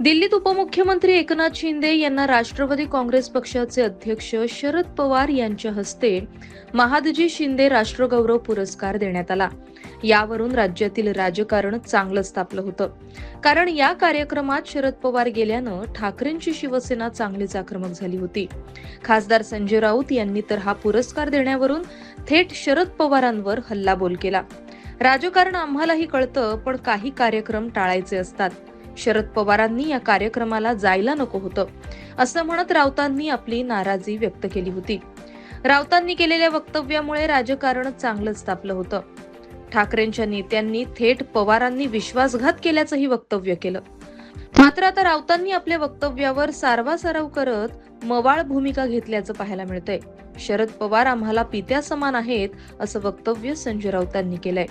दिल्लीत उपमुख्यमंत्री एकनाथ शिंदे यांना राष्ट्रवादी काँग्रेस पक्षाचे अध्यक्ष शरद पवार यांच्या हस्ते महादजी शिंदे राष्ट्रगौरव पुरस्कार देण्यात आला. यावरून राज्यातील राजकारण चांगलंच तापलं होतं. कारण या कार्यक्रमात शरद पवार गेल्यानं ठाकरेंची शिवसेना चांगलीच आक्रमक झाली होती. खासदार संजय राऊत यांनी तर हा पुरस्कार देण्यावरून थेट शरद पवारांवर हल्लाबोल केला. राजकारण आम्हालाही कळतं पण काही कार्यक्रम टाळायचे असतात. शरद पवारांनी या कार्यक्रमाला जायला नको होतं असं म्हणत राऊतांनी आपली नाराजी व्यक्त केली होती. राऊतांनी केलेल्या वक्तव्यामुळे राजकारण चांगलंच तापलं होतं. ठाकरेंच्या नेत्यांनी थेट पवारांनी विश्वासघात केल्याचंही वक्तव्य केलं. मात्र आता राऊतांनी आपल्या वक्तव्यावर सारवासारव करत मवाळ भूमिका घेतल्याचं पाहायला मिळतंय. शरद पवार आम्हाला पित्या समान आहेत असं वक्तव्य संजय राऊतांनी केलंय.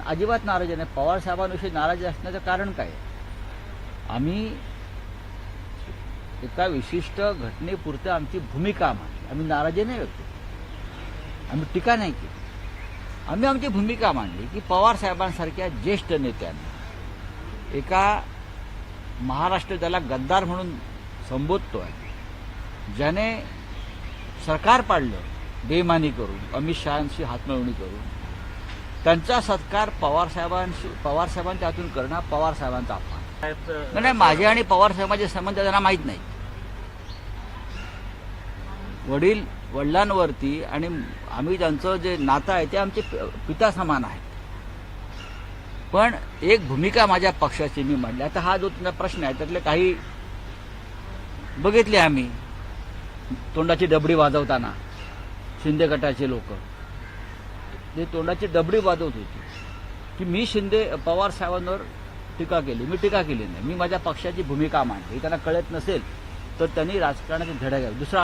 अजिबात नाराज नाही. पवार साहेबांविषयी नाराज असण्याचं कारण काय? आम्ही एका विशिष्ट घटनेपुरतं आमची भूमिका मांडली. आम्ही नाराजी नाही व्यक्त केली. आम्ही टीका नाही केली. आम्ही आमची भूमिका मांडली की पवार साहेबांसारख्या ज्येष्ठ नेत्यांना एका महाराष्ट्र त्याला गद्दार म्हणून संबोधतो आहे ज्याने सरकार पाडलं बेमानी करून अमित शहांशी हातमिळवणी करून त्यांचा सत्कार पवार साहेबांशी पवार साहेबांच्या हातून करणं पवार साहेबांचा अपमान. नाही, माझे आणि पवार साहेबांचे संबंध त्यांना माहीत नाही वडील वडिलांवरती आणि आम्ही त्यांचं जे नातं आहे ते आमचे पिता समान आहे पण एक भूमिका माझ्या पक्षाची मी मांडली. आता हा जो तुमचा प्रश्न आहे त्यातले काही बघितले आम्ही. तोंडाची डबडी वाजवताना शिंदे गटाचे लोक. ते तोंडाची डबडी वाजवत होती की मी शिंदे पवार साहेबांवर टीका केली. मी टीका केली नाही. मी माझ्या पक्षाची भूमिका मांडली. त्यांना कळत नसेल तर त्यांनी राजकारणाचे धडा घ्यावे. दुसरा